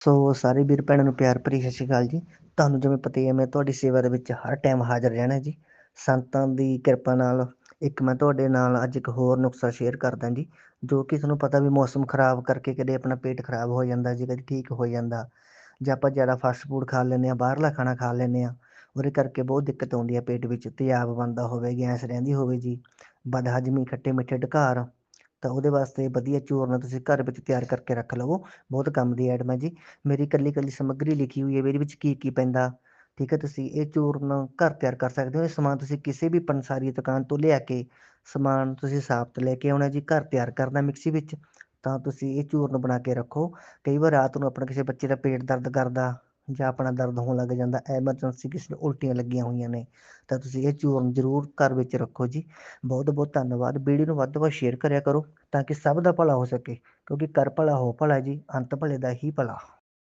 ਸੋ ਸਾਰੇ ਵੀਰ ਭੈਣਾਂ ਨੂੰ ਪਿਆਰ ਭਰੀ ਸਤਿ ਸ਼੍ਰੀ ਅਕਾਲ ਜੀ। ਤੁਹਾਨੂੰ ਜਿਵੇਂ ਪਤਾ ਹੀ ਹੈ, ਮੈਂ ਤੁਹਾਡੀ ਸੇਵਾ ਦੇ ਵਿੱਚ ਹਰ ਟਾਈਮ ਹਾਜ਼ਰ ਰਹਿਣਾ ਜੀ। ਸੰਤਾਂ ਦੀ ਕਿਰਪਾ ਨਾਲ ਇੱਕ ਮੈਂ ਤੁਹਾਡੇ ਨਾਲ ਅੱਜ ਇੱਕ ਹੋਰ ਨੁਕਸਾ ਸ਼ੇਅਰ ਕਰਦਾ ਜੀ, ਜੋ ਕਿ ਤੁਹਾਨੂੰ ਪਤਾ ਵੀ ਮੌਸਮ ਖਰਾਬ ਕਰਕੇ ਕਦੇ ਆਪਣਾ ਪੇਟ ਖਰਾਬ ਹੋ ਜਾਂਦਾ ਜੀ, ਕਦੇ ਠੀਕ ਹੋ ਜਾਂਦਾ। ਜੇ ਆਪਾਂ ਜ਼ਿਆਦਾ ਫਾਸਟ ਫੂਡ ਖਾ ਲੈਂਦੇ ਆ ਬਾਹਰਲਾ ਖਾਣਾ ਖਾ ਲੈਂਦੇ ਆ ਉਹਦੇ ਕਰਕੇ ਬਹੁਤ ਦਿੱਕਤ ਆਉਂਦੀ ਹੈ ਪੇਟ ਵਿੱਚ ਤੇਜ਼ਾਬ ਬਣਦਾ ਹੋਵੇ ਗੈਸ ਰਹਿੰਦੀ ਹੋਵੇ ਜੀ। ਬਦਹਜ਼ਮੀ, ਖੱਟੇ ਮਿੱਠੇ ਢਕਾਰ ਤਾਂ ਉਹਦੇ ਵਾਸਤੇ ਵਧੀਆ ਚੂਰਨ ਤੁਸੀਂ ਘਰ ਵਿੱਚ ਤਿਆਰ ਕਰਕੇ ਰੱਖ ਲਵੋ। ਬਹੁਤ ਕੰਮ ਦੀ ਐਡਮ ਹੈ ਜੀ। ਮੇਰੀ ਇਕੱਲੀ ਇਕੱਲੀ ਸਮੱਗਰੀ ਲਿਖੀ ਹੋਈ ਹੈ ਵੀ ਇਹਦੇ ਵਿੱਚ ਕੀ ਕੀ ਪੈਂਦਾ। ਠੀਕ ਹੈ, ਤੁਸੀਂ ਇਹ ਚੂਰਨ ਘਰ ਤਿਆਰ ਕਰ ਸਕਦੇ ਹੋ। ਇਹ ਸਮਾਨ ਤੁਸੀਂ ਕਿਸੇ ਵੀ ਪੰਸਾਰੀ ਦੁਕਾਨ ਤੋਂ ਲਿਆ ਕੇ ਸਮਾਨ ਤੁਸੀਂ ਸਾਬਤ ਲੈ ਕੇ ਆਉਣਾ ਜੀ, ਘਰ ਤਿਆਰ ਕਰਨਾ ਮਿਕਸੀ ਵਿੱਚ। ਤਾਂ ਤੁਸੀਂ ਇਹ ਚੂਰਨ ਬਣਾ ਕੇ ਰੱਖੋ। ਕਈ ਵਾਰ ਰਾਤ ਨੂੰ ਆਪਣਾ ਕਿਸੇ ਬੱਚੇ ਦਾ ਪੇਟ ਦਰਦ ਕਰਦਾ। ਜਾਂ ਆਪਣਾ ਦਰਦ ਹੋਣ ਲੱਗ ਜਾਂਦਾ ਐਮਰਜੈਂਸੀ ਕਿਸੇ ਨੂੰ ਉਲਟੀਆਂ ਲੱਗੀਆਂ ਹੋਈਆਂ ਨੇ, ਤਾਂ ਤੁਸੀਂ ਇਹ ਚੂਰਨ ਜ਼ਰੂਰ ਘਰ ਵਿੱਚ ਰੱਖੋ ਜੀ। ਬਹੁਤ ਬਹੁਤ ਧੰਨਵਾਦ। ਵੀਡੀਓ ਨੂੰ ਵੱਧ ਤੋਂ ਵੱਧ ਸ਼ੇਅਰ ਕਰਿਆ ਕਰੋ, ਤਾਂ ਕਿ ਸਭ ਦਾ ਭਲਾ ਹੋ ਸਕੇ, ਕਿਉਂਕਿ ਕਰ ਭਲਾ ਹੋ ਭਲਾ ਜੀ, ਅੰਤ ਭਲੇ ਦਾ ਹੀ ਭਲਾ।